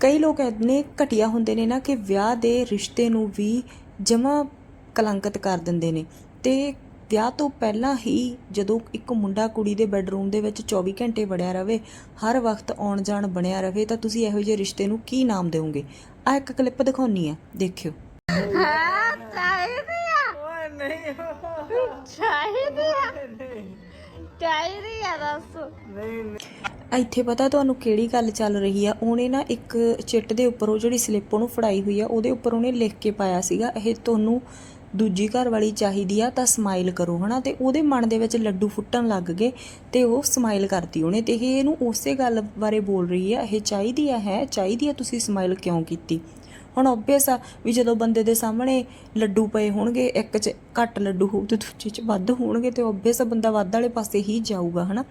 ਕਈ ਲੋਕ ਇੰਨੇ ਘਟੀਆ ਹੁੰਦੇ ਨੇ ਨਾ ਕਿ ਵਿਆਹ ਦੇ ਰਿਸ਼ਤੇ ਨੂੰ ਵੀ ਜਮਾ ਕਲੰਕਿਤ ਕਰ ਦਿੰਦੇ ਨੇ। ਤੇ ਵਿਆਹ ਤੋਂ ਪਹਿਲਾਂ ਹੀ ਜਦੋਂ ਇੱਕ ਮੁੰਡਾ ਕੁੜੀ ਦੇ ਬੈੱਡਰੂਮ ਦੇ ਵਿੱਚ 24 ਘੰਟੇ ਵੜਿਆ ਰਵੇ ਹਰ ਵਕਤ ਆਉਣ ਜਾਣ ਬਣਿਆ ਰਵੇ ਤਾਂ ਤੁਸੀਂ ਇਹੋ ਜਿਹੇ ਰਿਸ਼ਤੇ ਨੂੰ ਕੀ ਨਾਮ ਦਿਓਗੇ? ਆ ਇੱਕ ਕਲਿੱਪ ਦਿਖਾਉਣੀ ਆ ਦੇਖਿਓ। ਹਾਂ ਚਾਹੀਦੀ ਆ। ਓਏ ਨਹੀਂ ਚਾਹੀਦੀ ਆ ਚਾਹੀਦੀ ਆ ਦੱਸ ਨਹੀਂ। ਇੱਥੇ ਪਤਾ ਤੁਹਾਨੂੰ ਕਿਹੜੀ ਗੱਲ ਚੱਲ ਰਹੀ ਆ? ਉਹਨੇ ਨਾ ਇੱਕ ਚਿੱਟ ਦੇ ਉੱਪਰ, ਉਹ ਜਿਹੜੀ ਸਲਿੱਪ ਉਹਨੂੰ ਫੜਾਈ ਹੋਈ ਆ, ਉਹਦੇ ਉੱਪਰ ਉਹਨੇ ਲਿਖ ਕੇ ਪਾਇਆ ਸੀਗਾ, ਇਹ ਤੁਹਾਨੂੰ ਦੂਜੀ ਘਰ ਵਾਲੀ ਚਾਹੀਦੀ ਆ ਤਾਂ ਸਮਾਈਲ ਕਰੋ, ਹਨਾ? ਤੇ ਉਹਦੇ ਮਨ ਦੇ ਵਿੱਚ ਲੱਡੂ ਫੁੱਟਣ ਲੱਗ ਗਏ ਤੇ ਉਹ ਸਮਾਈਲ ਕਰਤੀ ਉਹਨੇ ਤੇ ਇਹ ਇਹਨੂੰ ਉਸੇ ਗੱਲ ਬਾਰੇ ਬੋਲ ਰਹੀ ਆ, ਇਹ ਚਾਹੀਦੀ ਆ, ਹੈ ਚਾਹੀਦੀ ਆ ਤੁਸੀਂ ਸਮਾਈਲ ਕਿਉਂ ਕੀਤੀ? ਹੁਣ ਆਬਵੀਅਸ ਆ ਵੀ ਜਦੋਂ ਬੰਦੇ ਦੇ ਸਾਹਮਣੇ ਲੱਡੂ ਪਏ ਹੋਣਗੇ, ਇੱਕ 'ਚ ਘੱਟ ਲੱਡੂ ਹੋਊ ਤੇ ਦੂਜੇ 'ਚ ਵੱਧ ਹੋਣਗੇ ਤੇ ਆਬਵੀਅਸ ਆ ਬੰਦਾ ਵੱਧ ਵਾਲੇ ਪਾਸੇ ਹੀ ਜਾਊਗਾ, ਹਨਾ?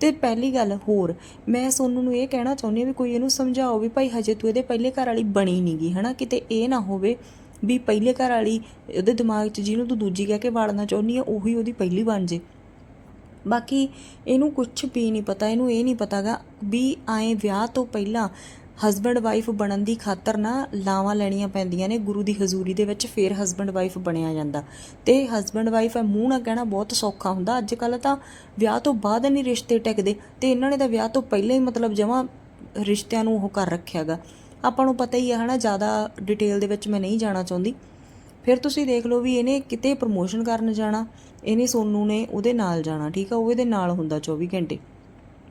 ਤੇ ਪਹਿਲੀ ਗੱਲ ਹੋਰ, ਮੈਂ ਸੋਨੂੰ ਨੂੰ ਇਹ ਕਹਿਣਾ ਚਾਹੁੰਦੀ ਹਾਂ ਵੀ ਕੋਈ ਇਹਨੂੰ ਸਮਝਾਓ ਵੀ ਭਾਈ ਹਜੇ ਤੂੰ ਇਹਦੇ ਪਹਿਲੇ ਘਰ ਵਾਲੀ ਬਣੀ ਨਹੀਂਗੀ ਹਨਾ? ਕਿਤੇ ਇਹ ਨਾ ਹੋਵੇ ਵੀ ਪਹਿਲੇ ਘਰ ਵਾਲੀ ਉਹਦੇ ਦਿਮਾਗ 'ਚ ਜਿਹਨੂੰ ਤੂੰ ਦੂਜੀ ਕਹਿ ਕੇ ਵਾੜਨਾ ਚਾਹੁੰਦੀ ਆ, ਉਹੀ ਉਹਦੀ ਪਹਿਲੀ ਬਣ ਜੇ। ਬਾਕੀ ਇਹਨੂੰ ਕੁਝ ਵੀ ਨਹੀਂ ਪਤਾ, ਇਹਨੂੰ ਇਹ ਨਹੀਂ ਪਤਾਗਾ ਵੀ ਆਏ ਵਿਆਹ ਤੋਂ ਪਹਿਲਾਂ ਹਸਬੰਡ ਵਾਈਫ ਬਣਨ ਦੀ ਖਾਤਰ ਨਾ ਲਾਵਾਂ ਲੈਣੀਆਂ ਪੈਂਦੀਆਂ ਨੇ, ਗੁਰੂ ਦੀ ਹਜ਼ੂਰੀ ਦੇ ਵਿੱਚ ਫੇਰ ਹਸਬੰਡ ਵਾਈਫ ਬਣਿਆ ਜਾਂਦਾ। ਤੇ ਹਸਬੰਡ ਵਾਈਫ ਹੈ ਮੂੰਹ ਨਾਲ ਕਹਿਣਾ ਬਹੁਤ ਸੌਖਾ ਹੁੰਦਾ। ਅੱਜ ਕੱਲ ਤਾਂ ਵਿਆਹ ਤੋਂ ਬਾਅਦ ਨਹੀਂ ਰਿਸ਼ਤੇ ਟਿਕਦੇ ਤੇ ਇਹਨਾਂ ਨੇ ਤਾਂ ਵਿਆਹ ਤੋਂ ਪਹਿਲਾਂ ਹੀ ਮਤਲਬ ਜਮਾਂ ਰਿਸ਼ਤਿਆਂ ਨੂੰ ਉਹ ਕਰ ਰੱਖਿਆਗਾ ਆਪਾਂ ਨੂੰ ਪਤਾ ਹੀ ਹੈ ਹਨਾ, ਜ਼ਿਆਦਾ ਡਿਟੇਲ ਦੇ ਵਿੱਚ ਮੈਂ ਨਹੀਂ ਜਾਣਾ ਚਾਹੁੰਦੀ। ਫਿਰ ਤੁਸੀਂ ਦੇਖ ਲਓ ਵੀ ਇਹਨੇ ਕਿਤੇ ਪ੍ਰਮੋਸ਼ਨ ਕਰਨ ਜਾਣਾ, ਇਹਨੇ ਸੋਨੂ ਨੇ ਉਹਦੇ ਨਾਲ ਜਾਣਾ, ਠੀਕ ਆ? ਉਹ ਇਹਦੇ ਨਾਲ ਹੁੰਦਾ 24 ਘੰਟੇ।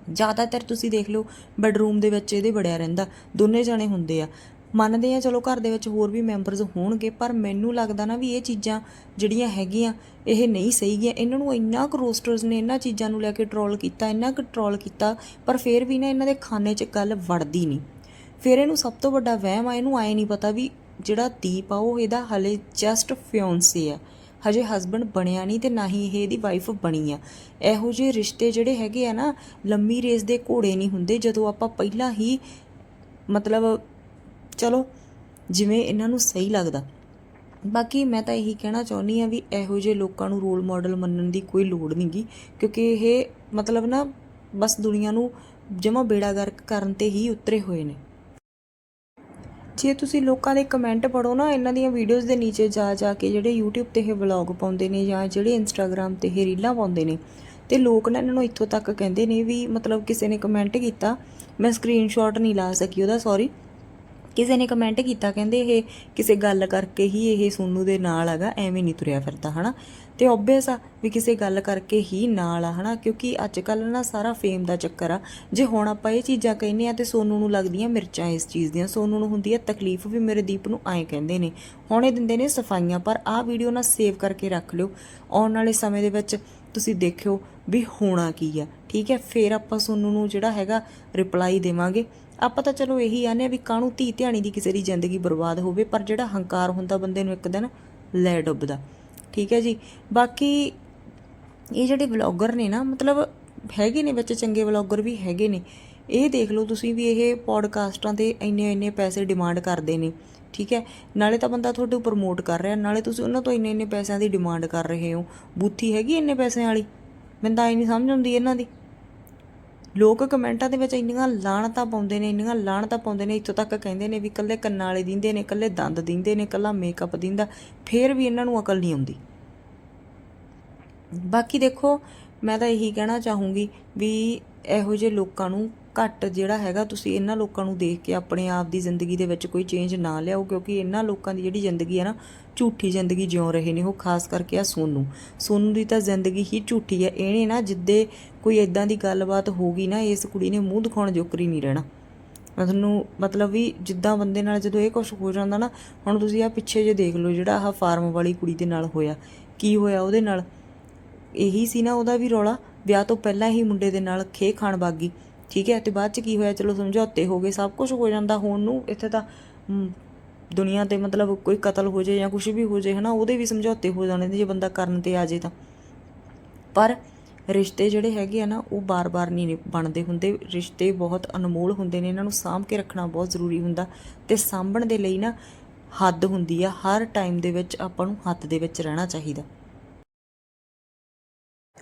ਜ਼ਿਆਦਾਤਰ ਤੁਸੀਂ ਦੇਖ ਲਓ ਬੈਡਰੂਮ ਦੇ ਵਿੱਚ ਇਹਦੇ ਵੜਿਆ ਰਹਿੰਦਾ, ਦੋਨੇ ਜਣੇ ਹੁੰਦੇ ਆ। ਮੰਨਦੇ ਆ, ਚਲੋ ਘਰ ਦੇ ਵਿੱਚ ਹੋਰ ਵੀ ਮੈਂਬਰਸ ਹੋਣਗੇ, ਪਰ ਮੈਨੂੰ ਲੱਗਦਾ ਨਾ ਵੀ ਇਹ ਚੀਜ਼ਾਂ ਜਿਹੜੀਆਂ ਹੈਗੀਆਂ, ਇਹ ਨਹੀਂ ਸਹੀ ਗੀਆਂ ਇਹਨਾਂ ਨੂੰ ਇੰਨਾ ਕੁ ਰੋਸਟਰਸ ਨੇ ਇਹਨਾਂ ਚੀਜ਼ਾਂ ਨੂੰ ਲੈ ਕੇ ਟਰੋਲ ਕੀਤਾ, ਇੰਨਾ ਕੁ ਟਰੋਲ ਕੀਤਾ, ਪਰ ਫਿਰ ਵੀ ਨਾ ਇਹਨਾਂ ਦੇ ਖਾਨੇ 'ਚ ਗੱਲ ਵੜਦੀ ਨਹੀਂ। ਫਿਰ ਇਹਨੂੰ ਸਭ ਤੋਂ ਵੱਡਾ ਵਹਿਮ ਆ, ਇਹਨੂੰ ਆਏ ਨਹੀਂ ਪਤਾ ਵੀ ਜਿਹੜਾ ਦੀਪ ਆ, ਉਹ ਇਹਦਾ ਹਲੇ ਜਸਟ ਫਿਓਂਸੇ ਆ। ਹਜੇ ਹਸਬੰਡ ਬਣਿਆ ਨਹੀਂ ਤੇ ਨਾ ਹੀ ਇਹ ਇਹਦੀ ਵਾਈਫ ਬਣੀ ਆ। ਇਹੋ ਜਿਹੇ ਰਿਸ਼ਤੇ ਜਿਹੜੇ ਹੈਗੇ ਆ ਨਾ, ਲੰਮੀ ਰੇਸ ਦੇ ਘੋੜੇ ਨਹੀਂ ਹੁੰਦੇ, ਜਦੋਂ ਆਪਾਂ ਪਹਿਲਾਂ ਹੀ ਮਤਲਬ ਚਲੋ ਜਿਵੇਂ ਇਹਨਾਂ ਨੂੰ ਸਹੀ ਲੱਗਦਾ। ਬਾਕੀ ਮੈਂ ਤਾਂ ਇਹੀ ਕਹਿਣਾ ਚਾਹੁੰਦੀ ਆ ਵੀ ਇਹੋ ਜਿਹੇ ਲੋਕਾਂ ਨੂੰ ਰੋਲ ਮਾਡਲ ਮੰਨਣ ਦੀ ਕੋਈ ਲੋੜ ਨਹੀਂਗੀ ਕਿਉਂਕਿ ਇਹ ਮਤਲਬ ਨਾ ਬਸ ਦੁਨੀਆ ਨੂੰ ਜਮਾ ਬੇੜਾ ਗਰਕ ਕਰਨ ਤੇ ਹੀ ਉਤਰੇ ਹੋਏ ਨੇ। ਜੇ ਤੁਸੀਂ ਲੋਕਾਂ ਦੇ ਕਮੈਂਟ ਪੜੋ ਨਾ, ਇਹਨਾਂ ਦੀਆਂ ਵੀਡੀਓਜ਼ ਦੇ ਨੀਚੇ ਜਾ ਜਾ ਕੇ ਜਿਹੜੇ YouTube ਤੇ ਇਹ ਵਲੌਗ ਪਾਉਂਦੇ ਨੇ ਜਾਂ ਜਿਹੜੇ Instagram ਤੇ ਇਹ ਰੀਲਾਂ ਪਾਉਂਦੇ ਨੇ, ਤੇ ਲੋਕ ਨਾ ਇਹਨਾਂ ਨੂੰ ਇੱਥੋਂ ਤੱਕ ਕਹਿੰਦੇ ਨੇ ਵੀ ਮਤਲਬ ਕਿਸੇ ਨੇ ਕਮੈਂਟ ਕੀਤਾ, ਮੈਂ ਸਕਰੀਨਸ਼ਾਟ ਨਹੀਂ ਲਾ ਸਕੀ ਉਹਦਾ ਸੌਰੀ ਕਿਸੇ ਨੇ ਕਮੈਂਟ ਕੀਤਾ, ਕਹਿੰਦੇ ਇਹ ਕਿਸੇ ਗੱਲ ਕਰਕੇ ਹੀ ਇਹ ਸੋਨੂ ਦੇ ਨਾਲ ਹੈਗਾ, ਐਵੇਂ ਨਹੀਂ ਤੁਰਿਆ ਫਿਰਦਾ, ਹਨਾ? ਤੇ ਆਬਵੀਅਸ ਆ ਵੀ ਕਿਸੇ ਗੱਲ ਕਰਕੇ ਹੀ ਨਾਲ ਆ, ਹਨਾ? ਕਿਉਂਕਿ ਅੱਜ ਕੱਲ ਨਾ ਸਾਰਾ ਫੇਮ ਦਾ ਚੱਕਰ ਆ। ਜੇ ਹੁਣ ਆਪਾਂ ਇਹ ਚੀਜ਼ਾਂ ਕਹਿੰਨੇ ਆ ਤੇ ਸੋਨੂ ਨੂੰ ਲੱਗਦੀਆਂ ਮਿਰਚਾਂ ਇਸ ਚੀਜ਼ ਦੀਆਂ, ਸੋਨੂ ਨੂੰ ਹੁੰਦੀ ਹੈ ਤਕਲੀਫ ਵੀ ਮੇਰੇ ਦੀਪ ਨੂੰ ਐਂ ਕਹਿੰਦੇ ਨੇ। ਹੁਣ ਇਹ ਦਿੰਦੇ ਨੇ ਸਫਾਈਆਂ, ਪਰ ਆਹ ਵੀਡੀਓ ਨਾ ਸੇਵ ਕਰਕੇ ਰੱਖ ਲਿਓ। ਆਉਣ ਵਾਲੇ ਸਮੇਂ ਦੇ ਵਿੱਚ ਤੁਸੀਂ ਦੇਖਿਓ ਵੀ ਹੋਣਾ ਕੀ ਆ, ਠੀਕ ਹੈ? ਫੇਰ ਆਪਾਂ ਸੋਨੂ ਨੂੰ ਜਿਹੜਾ ਹੈਗਾ ਰਿਪਲਾਈ ਦੇਵਾਂਗੇ। ਆਪਾਂ ਤਾਂ ਚਲੋ ਇਹੀ ਆਨੇ ਆ ਵੀ ਕਾਹਨੂੰ ਧੀ ਧਿਆਣੀ ਦੀ ਕਿਸੇ ਦੀ ਜ਼ਿੰਦਗੀ ਬਰਬਾਦ ਹੋਵੇ, ਪਰ ਜਿਹੜਾ ਹੰਕਾਰ ਹੁੰਦਾ ਬੰਦੇ ਨੂੰ ਇੱਕ ਦਿਨ ਲੈ ਡੁੱਬਦਾ। ਠੀਕ ਹੈ ਜੀ? ਬਾਕੀ ਇਹ ਜਿਹੜੇ ਵਲੌਗਰ ਨੇ ਨਾ, ਮਤਲਬ ਹੈਗੇ ਨੇ ਵਿੱਚ, ਚੰਗੇ ਵਲੌਗਰ ਵੀ ਹੈਗੇ ਨੇ। ਇਹ ਦੇਖ ਲਓ ਤੁਸੀਂ ਵੀ ਇਹ ਪੋਡਕਾਸਟਾਂ ਤੇ ਇੰਨੇ ਇੰਨੇ ਪੈਸੇ ਡਿਮਾਂਡ ਕਰਦੇ ਨੇ। ਠੀਕ ਹੈ? ਨਾਲੇ ਤਾਂ ਬੰਦਾ ਤੁਹਾਡੇ ਪ੍ਰਮੋਟ ਕਰ ਰਿਹਾ। ਨਾਲੇ ਤੁਸੀਂ ਉਹਨਾਂ ਤੋਂ ਇੰਨੇ ਇੰਨੇ ਪੈਸਿਆਂ ਦੀ ਡਿਮਾਂਡ ਕਰ ਰਹੇ ਹੋ। ਬੂਥੀ ਹੈਗੀ ਇੰਨੇ ਪੈਸਿਆਂ ਵਾਲੀ? ਮੈਨੂੰ ਤਾਂ ਇਹ ਨਹੀਂ ਸਮਝ ਆਉਂਦੀ ਇਹਨਾਂ ਦੀ। ਲੋਕ ਕਮੈਂਟਾਂ ਦੇ ਵਿੱਚ ਇੰਨੀਆਂ ਲਾਣਤਾਂ ਪਾਉਂਦੇ ਨੇ, ਇੰਨੀਆਂ ਲਾਣਤਾਂ ਪਾਉਂਦੇ ਨੇ, ਇੱਥੋਂ ਤੱਕ ਕਹਿੰਦੇ ਨੇ ਵੀ ਕੱਲੇ ਕੰਨਾਂ ਵਾਲੇ ਦਿੰਦੇ ਨੇ ਕੱਲੇ ਦੰਦ ਦਿੰਦੇ ਨੇ ਕੱਲਾ ਮੇਕਅਪ ਦਿੰਦਾ, ਫੇਰ ਵੀ ਇਹਨਾਂ ਨੂੰ ਅਕਲ ਨਹੀਂ ਆਉਂਦੀ। ਬਾਕੀ ਦੇਖੋ, ਮੈਂ ਤਾਂ ਇਹੀ ਕਹਿਣਾ ਚਾਹੂੰਗੀ ਵੀ ਇਹੋ ਜਿਹੇ ਲੋਕਾਂ ਨੂੰ ਘੱਟ ਜਿਹੜਾ ਹੈਗਾ, ਤੁਸੀਂ ਇਹਨਾਂ ਲੋਕਾਂ ਨੂੰ ਦੇਖ ਕੇ ਆਪਣੇ ਆਪ ਦੀ ਜ਼ਿੰਦਗੀ ਦੇ ਵਿੱਚ ਕੋਈ ਚੇਂਜ ਨਾ ਲਿਆਓ, ਕਿਉਂਕਿ ਇਹਨਾਂ ਲੋਕਾਂ ਦੀ ਜਿਹੜੀ ਜ਼ਿੰਦਗੀ ਹੈ ਨਾ, ਝੂਠੀ ਜ਼ਿੰਦਗੀ ਜਿਉ ਰਹੇ ਨੇ ਉਹ, ਖਾਸ ਕਰਕੇ ਆ ਸੋਨੂ। ਸੋਨੂ ਦੀ ਤਾਂ ਜ਼ਿੰਦਗੀ ਹੀ ਝੂਠੀ ਹੈ, ਇਹਨੇ ਨਾ ਜਿੱਦੇ ਕੋਈ ਇਦਾਂ ਦੀ ਗੱਲਬਾਤ ਹੋ ਗਈ ਨਾ, ਇਸ ਕੁੜੀ ਨੇ ਮੂੰਹ ਦਿਖਾਉਣ ਜੋਕਰੀ ਨਹੀਂ ਰਹਿਣਾ। ਮੈਂ ਤੁਹਾਨੂੰ ਮਤਲਬ ਵੀ ਜਿੱਦਾਂ ਬੰਦੇ ਨਾਲ ਜਦੋਂ ਇਹ ਕੁਝ ਹੋ ਜਾਂਦਾ ਨਾ, ਹੁਣ ਤੁਸੀਂ ਆ ਪਿੱਛੇ ਜੇ ਦੇਖ ਲਓ, ਜਿਹੜਾ ਆਹ ਫਾਰਮ ਵਾਲੀ ਕੁੜੀ ਦੇ ਨਾਲ ਹੋਇਆ, ਕੀ ਹੋਇਆ ਉਹਦੇ ਨਾਲ? ਇਹੀ ਸੀ ਨਾ ਉਹਦਾ ਵੀ ਰੌਲਾ, ਵਿਆਹ ਤੋਂ ਪਹਿਲਾਂ ਹੀ ਮੁੰਡੇ ਦੇ ਨਾਲ ਖੇ ਖਾਣ ਬਾਗੀ ਠੀਕ ਹੈ ਤੇ ਬਾਅਦ ਚ ਕੀ ਹੋਇਆ? ਚਲੋ ਸਮਝੌਤੇ ਹੋ ਗਏ, ਸਭ ਕੁਝ ਹੋ ਜਾਂਦਾ। ਹੁਣ ਨੂੰ ਇੱਥੇ ਤਾਂ ਦੁਨੀਆ ਤੇ ਮਤਲਬ ਕੋਈ ਕਤਲ ਹੋ ਜਾਏ ਜਾਂ ਕੁਝ ਵੀ ਹੋ ਜਾਏ ਹਨਾ, ਉਹਦੇ ਵੀ ਸਮਝੌਤੇ ਹੋ ਜਾਣੇ ਨੇ ਜੇ ਬੰਦਾ ਕਰਨ ਤੇ ਆ ਜੇ ਤਾਂ। ਪਰ ਰਿਸ਼ਤੇ ਜਿਹੜੇ ਹੈਗੇ ਆ ਨਾ, ਉਹ ਬਾਰ-ਬਾਰ ਨਹੀਂ ਬਣਦੇ ਹੁੰਦੇ। ਰਿਸ਼ਤੇ ਬਹੁਤ ਅਨਮੋਲ ਹੁੰਦੇ ਨੇ, ਇਹਨਾਂ ਨੂੰ ਸਾਂਭ ਕੇ ਰੱਖਣਾ ਬਹੁਤ ਜ਼ਰੂਰੀ ਹੁੰਦਾ। ਤੇ ਸਾਂਭਣ ਦੇ ਲਈ ਨਾ, ਹੱਦ ਹੁੰਦੀ ਆ। ਹਰ ਟਾਈਮ ਦੇ ਵਿੱਚ ਆਪਾਂ ਨੂੰ ਹੱਦ ਦੇ ਵਿੱਚ ਰਹਿਣਾ ਚਾਹੀਦਾ।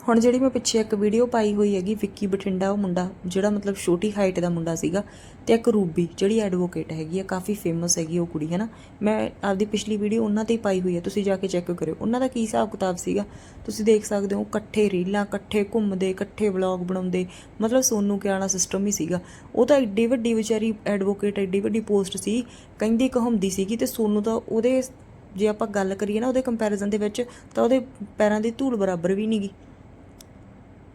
ਹੁਣ ਜਿਹੜੀ ਮੈਂ ਪਿੱਛੇ ਇੱਕ ਵੀਡੀਓ ਪਾਈ ਹੋਈ ਹੈਗੀ ਵਿੱਕੀ ਬਠਿੰਡਾ, ਉਹ ਮੁੰਡਾ, ਜਿਹੜਾ ਮਤਲਬ ਛੋਟੀ ਹਾਈਟ ਦਾ ਮੁੰਡਾ ਸੀਗਾ ਤੇ ਇੱਕ ਰੂਬੀ, ਜਿਹੜੀ ਐਡਵੋਕੇਟ ਹੈਗੀ ਆ, ਕਾਫੀ ਫੇਮਸ ਹੈਗੀ ਉਹ ਕੁੜੀ ਹੈ ਨਾ ਮੈਂ ਆਪਦੀ ਪਿਛਲੀ ਵੀਡੀਓ ਉਹਨਾਂ ਤੇ ਹੀ ਪਾਈ ਹੋਈ ਹੈ ਤੁਸੀਂ ਜਾ ਕੇ ਚੈੱਕ ਕਰਿਓ। ਉਹਨਾਂ ਦਾ ਕੀ ਹਿਸਾਬ ਕਿਤਾਬ ਸੀਗਾ? ਤੁਸੀਂ ਦੇਖ ਸਕਦੇ ਹੋ, ਇਕੱਠੇ ਰੀਲਾਂ, ਇਕੱਠੇ ਘੁੰਮਦੇ, ਇਕੱਠੇ ਵਲੌਗ ਬਣਾਉਂਦੇ, ਮਤਲਬ ਸੋਨੂ ਕਿਆਣਾ ਸਿਸਟਮ ਹੀ ਸੀਗਾ। ਉਹ ਤਾਂ ਐਡੀ ਵੱਡੀ ਵਿਚਾਰੀ ਐਡਵੋਕੇਟ ਐਡੀ ਵੱਡੀ ਪੋਸਟ ਸੀ, ਕਹਿੰਦੀ ਕਹਾਉਂਦੀ ਸੀਗੀ ਤੇ ਸੋਨੂ ਤਾਂ ਉਹਦੇ ਜੇ ਆਪਾਂ ਗੱਲ ਕਰੀਏ ਨਾ ਉਹਦੇ ਕੰਪੈਰੀਜ਼ਨ ਦੇ ਵਿੱਚ, ਤਾਂ ਉਹਦੇ ਪੈਰਾਂ ਦੀ ਧੂੜ ਬਰਾਬਰ ਵੀ ਨਹੀਂਗੀ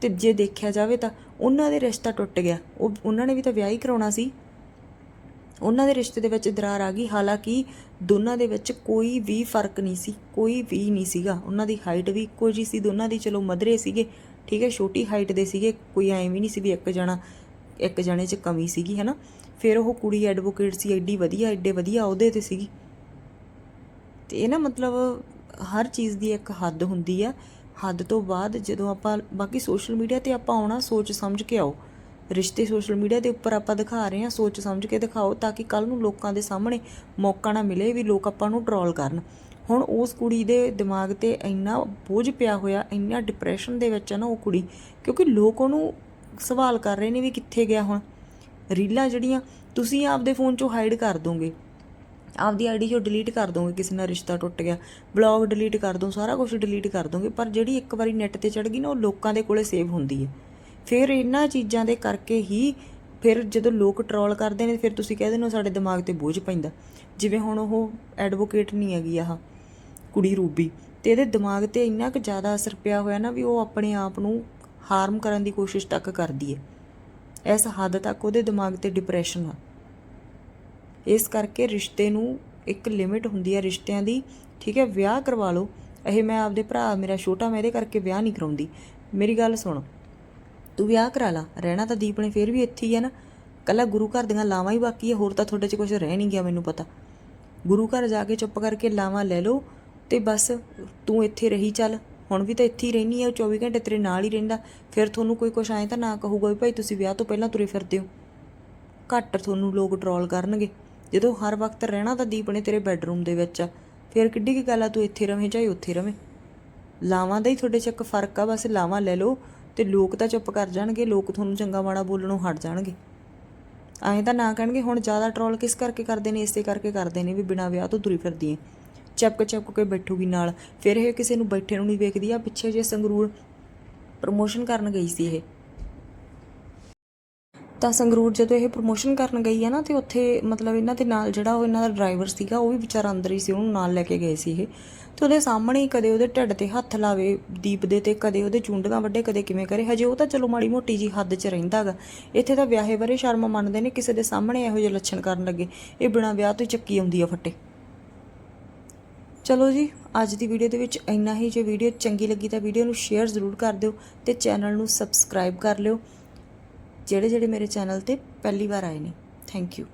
ਤੇ ਜੇ ਦੇਖਿਆ ਜਾਵੇ ਤਾਂ ਉਹਨਾਂ ਦੇ ਰਿਸ਼ਤਾ ਟੁੱਟ ਗਿਆ। ਉਹ, ਉਹਨਾਂ ਨੇ ਵੀ ਤਾਂ ਵਿਆਹ ਹੀ ਕਰਾਉਣਾ ਸੀ। ਉਹਨਾਂ ਦੇ ਰਿਸ਼ਤੇ ਦੇ ਵਿੱਚ ਦਰਾਰ ਆ ਗਈ। ਹਾਲਾਂਕਿ ਦੋਨਾਂ ਦੇ ਵਿੱਚ ਕੋਈ ਵੀ ਫ਼ਰਕ ਨਹੀਂ ਸੀ, ਕੋਈ ਵੀ ਨਹੀਂ ਸੀਗਾ। ਉਹਨਾਂ ਦੀ ਹਾਈਟ ਵੀ ਇੱਕੋ ਜਿਹੀ ਸੀ। ਦੋਨਾਂ ਦੀ ਚਲੋ ਮਧਰੇ ਸੀਗੇ। ਠੀਕ ਹੈ, ਛੋਟੀ ਹਾਈਟ ਦੇ ਸੀਗੇ। ਕੋਈ ਐਵੇਂ ਵੀ ਨਹੀਂ ਸੀ ਵੀ ਇੱਕ ਜਣਾ, ਇੱਕ ਜਣੇ 'ਚ ਕਮੀ ਸੀਗੀ ਹੈਨਾ ਫਿਰ ਉਹ ਕੁੜੀ ਐਡਵੋਕੇਟ ਸੀ। ਐਡੀ ਵਧੀਆ, ਐਡੇ ਵਧੀਆ ਉਹਦੇ ਤੇ ਸੀਗੀ। ਤੇ ਇਹ ਨਾ ਮਤਲਬ ਹਰ ਚੀਜ਼ ਦੀ ਇੱਕ ਹੱਦ ਹੁੰਦੀ ਆ। ਹੱਦ ਤੋਂ ਬਾਅਦ ਜਦੋਂ ਆਪਾਂ, ਬਾਕੀ ਸੋਸ਼ਲ ਮੀਡੀਆ ਤੇ ਆਪਾਂ ਆਉਣਾ, ਸੋਚ ਸਮਝ ਕੇ ਆਓ। ਰਿਸ਼ਤੇ ਸੋਸ਼ਲ ਮੀਡੀਆ ਦੇ ਉੱਪਰ ਆਪਾਂ ਦਿਖਾ ਰਹੇ ਹਾਂ, ਸੋਚ ਸਮਝ ਕੇ ਦਿਖਾਓ ਤਾਂ ਕਿ ਕੱਲ ਨੂੰ ਲੋਕਾਂ ਦੇ ਸਾਹਮਣੇ ਮੌਕਾ ਨਾ ਮਿਲੇ ਵੀ ਲੋਕ ਆਪਾਂ ਨੂੰ ਟਰੋਲ ਕਰਨ। ਹੁਣ ਉਸ ਕੁੜੀ ਦੇ ਦਿਮਾਗ ਤੇ ਇੰਨਾ ਬੋਝ ਪਿਆ ਹੋਇਆ, ਇੰਨਾ ਡਿਪਰੈਸ਼ਨ ਦੇ ਵਿੱਚ ਆ ਨਾ ਉਹ ਕੁੜੀ, ਕਿਉਂਕਿ ਲੋਕ ਉਹਨੂੰ ਸਵਾਲ ਕਰ ਰਹੇ ਨੇ ਵੀ ਕਿੱਥੇ ਗਿਆ ਹੁਣ? ਰੀਲਾਂ ਜਿਹੜੀਆਂ ਤੁਸੀਂ ਆਪਦੇ ਫੋਨ 'ਚੋਂ ਹਾਈਡ ਕਰ ਦੋਗੇ। ਆਪਦੀ ਆਈਡੀ ਚੋਂ ਡਿਲੀਟ ਕਰ ਦੋਗੇ ਕਿਸੇ ਨਾਲ ਰਿਸ਼ਤਾ ਟੁੱਟ ਗਿਆ। ਬਲੌਗ ਡਿਲੀਟ ਕਰ ਦੋ ਸਾਰਾ ਕੁਝ ਡਿਲੀਟ ਕਰ ਦੋਗੇ ਪਰ ਜਿਹੜੀ ਇੱਕ ਵਾਰੀ ਨੈੱਟ ਤੇ ਚੜ ਗਈ ਨਾ, ਉਹ ਲੋਕਾਂ ਦੇ ਕੋਲੇ ਸੇਵ ਹੁੰਦੀ ਹੈ ਫਿਰ ਇਹਨਾਂ ਚੀਜ਼ਾਂ ਦੇ ਕਰਕੇ ਹੀ ਫਿਰ ਜਦੋਂ ਲੋਕ ਟਰੋਲ ਕਰਦੇ ਨੇ, ਫਿਰ ਤੁਸੀਂ ਕਹਿੰਦੇ ਹੋ ਸਾਡੇ ਦਿਮਾਗ ਤੇ ਬੋਝ ਪੈਂਦਾ। ਜਿਵੇਂ ਹੁਣ ਉਹ ਐਡਵੋਕੇਟ ਨਹੀਂ ਹੈਗੀ ਆਹ ਕੁੜੀ ਰੂਬੀ, ਤੇ ਇਹਦੇ ਦਿਮਾਗ ਤੇ ਇੰਨਾ ਕੁ ਜ਼ਿਆਦਾ ਅਸਰ ਪਿਆ ਹੋਇਆ ਨਾ ਵੀ ਉਹ ਆਪਣੇ ਆਪ ਨੂੰ ਹਾਰਮ ਕਰਨ ਦੀ ਕੋਸ਼ਿਸ਼ ਤੱਕ ਕਰਦੀ ਹੈ ਇਸ ਹੱਦ ਤੱਕ ਉਹਦੇ ਦਿਮਾਗ ਤੇ ਡਿਪਰੈਸ਼ਨ ਆ। ਇਸ ਕਰਕੇ ਰਿਸ਼ਤੇ ਨੂੰ ਇੱਕ ਲਿਮਿਟ ਹੁੰਦੀ ਹੈ ਰਿਸ਼ਤਿਆਂ ਦੀ, ਠੀਕ ਹੈ, ਵਿਆਹ ਕਰਵਾ ਲਓ। ਇਹ ਮੈਂ ਆਪਦੇ ਭਰਾ, ਮੇਰਾ ਛੋਟਾ, ਮੈਂ ਇਹਦੇ ਕਰਕੇ ਵਿਆਹ ਨਹੀਂ ਕਰਾਉਂਦੀ। ਮੇਰੀ ਗੱਲ ਸੁਣ, ਤੂੰ ਵਿਆਹ ਕਰਾ ਲਾ, ਰਹਿਣਾ ਤਾਂ ਦੀਪ ਨੇ ਫੇਰ ਵੀ ਇੱਥੇ ਹੀ ਹੈ ਨਾ। ਕੱਲਾ ਗੁਰੂ ਘਰ ਦੀਆਂ ਲਾਵਾਂ ਹੀ ਬਾਕੀ ਹੈ, ਹੋਰ ਤਾਂ ਤੁਹਾਡੇ 'ਚ ਕੁਝ ਰਹਿ ਨਹੀਂ ਗਿਆ ਮੈਨੂੰ ਪਤਾ। ਗੁਰੂ ਘਰ ਜਾ ਕੇ ਚੁੱਪ ਕਰਕੇ ਲਾਵਾਂ ਲੈ ਲਓ ਤੇ ਬਸ ਤੂੰ ਇੱਥੇ ਰਹੀ ਚੱਲ। ਹੁਣ ਵੀ ਤਾਂ ਇੱਥੇ ਹੀ ਰਹਿਣੀ ਹੈ, ਉਹ 24 ਘੰਟੇ ਤੇਰੇ ਨਾਲ ਹੀ ਰਹਿੰਦਾ। ਫਿਰ ਤੁਹਾਨੂੰ ਕੋਈ ਕੁਛ ਆਏ ਤਾਂ ਨਾ ਕਹੂਗਾ ਵੀ ਭਾਈ ਤੁਸੀਂ ਵਿਆਹ ਤੋਂ ਪਹਿਲਾਂ ਤੁਰੇ ਫਿਰਦੇ ਹੋ। ਘੱਟ ਤੁਹਾਨੂੰ ਲੋਕ ਟਰੋਲ ਕਰਨਗੇ। ਜਦੋਂ ਹਰ ਵਕਤ ਰਹਿਣਾ ਤਾਂ ਦੀਪ ਨੇ ਤੇਰੇ ਬੈੱਡਰੂਮ ਦੇ ਵਿੱਚ ਆ, ਫਿਰ ਕਿੱਡੀ ਕੀ ਗੱਲ ਆ, ਤੂੰ ਇੱਥੇ ਰਵੇਂ ਚਾਹੇ ਉੱਥੇ ਰਵੇਂ? ਲਾਵਾਂ ਦਾ ਹੀ ਤੁਹਾਡੇ 'ਚ ਇੱਕ ਫ਼ਰਕ ਆ, ਬਸ ਲਾਵਾਂ ਲੈ ਲਓ ਤੇ ਲੋਕ ਤਾਂ ਚੁੱਪ ਕਰ ਜਾਣਗੇ, ਲੋਕ ਤੁਹਾਨੂੰ ਚੰਗਾ ਮਾੜਾ ਬੋਲਣੋਂ ਹਟ ਜਾਣਗੇ। ਐਂ ਤਾਂ ਨਾ ਕਹਿਣਗੇ, ਹੁਣ ਜ਼ਿਆਦਾ ਟਰੋਲ ਕਿਸ ਕਰਕੇ ਕਰਦੇ ਨੇ, ਇਸੇ ਕਰਕੇ ਕਰਦੇ ਨੇ ਵੀ ਬਿਨਾਂ ਵਿਆਹ ਤੋਂ ਤੁਰੀ ਫਿਰਦੀ ਐ। ਚਪਕ ਚਪਕ ਕੇ ਬੈਠੂਗੀ ਨਾਲ, ਫਿਰ ਇਹ ਕਿਸੇ ਨੂੰ ਬੈਠੇ ਨੂੰ ਨਹੀਂ ਵੇਖਦੀ ਆ ਪਿੱਛੇ ਜੇ ਸੰਗਰੂਰ ਪ੍ਰਮੋਸ਼ਨ ਕਰਨ ਗਈ ਸੀ ਇਹ। ਤਾਂ ਸੰਗਰੂਰ ਜਦੋਂ ਇਹ ਪ੍ਰਮੋਸ਼ਨ ਕਰਨ ਗਈ ਆ ਨਾ, ਤੇ ਉੱਥੇ ਮਤਲਬ ਇਹਨਾਂ ਦੇ ਨਾਲ ਜਿਹੜਾ ਉਹ ਇਹਨਾਂ ਦਾ ਡਰਾਈਵਰ ਸੀਗਾ, ਉਹ ਵੀ ਵਿਚਾਰਾ ਅੰਦਰ ਹੀ ਸੀ, ਉਹਨੂੰ ਨਾਲ ਲੈ ਕੇ ਗਏ ਸੀ ਇਹ। ਤੇ ਉਹਦੇ ਸਾਹਮਣੇ ਹੀ ਕਦੇ ਉਹਦੇ ਢਿੱਡ ਤੇ ਹੱਥ ਲਾਵੇ, ਦੀਪ ਦੇ ਤੇ ਕਦੇ ਉਹਦੇ ਚੁੰਡਗਾ ਵੱਡੇ, ਕਦੇ ਕਿਵੇਂ ਕਰੇ। ਹਜੇ ਉਹ ਤਾਂ ਚਲੋ ਮਾੜੀ ਮੋਟੀ ਜੀ ਹੱਦ 'ਚ ਰਹਿੰਦਾਗਾ ਇੱਥੇ ਤਾਂ ਵਿਆਹੇ ਬਾਰੇ ਸ਼ਰਮ ਮੰਨਦੇ ਨੇ, ਕਿਸੇ ਦੇ ਸਾਹਮਣੇ ਇਹੋ ਜਿਹੇ ਲੱਛਣ ਕਰਨ ਲੱਗੇ। ਇਹ ਬਿਨਾਂ ਵਿਆਹ ਤੋਂ ਹੀ ਚੱਕੀ ਆਉਂਦੀ ਆ ਫੱਟੇ। ਚਲੋ ਜੀ, ਅੱਜ ਦੀ ਵੀਡੀਓ ਦੇ ਵਿੱਚ ਇੰਨਾ ਹੀ। ਜੇ ਵੀਡੀਓ ਚੰਗੀ ਲੱਗੀ ਤਾਂ ਵੀਡੀਓ ਨੂੰ ਸ਼ੇਅਰ ਜ਼ਰੂਰ ਕਰ ਦਿਓ ਤੇ ਚੈਨਲ ਨੂੰ ਸਬਸਕ੍ਰਾਈਬ ਕਰ ਲਿਓ। ਜਿਹੜੇ ਜਿਹੜੇ ਮੇਰੇ ਚੈਨਲ ਤੇ ਪਹਿਲੀ ਵਾਰ ਆਏ ਨੇ। Thank you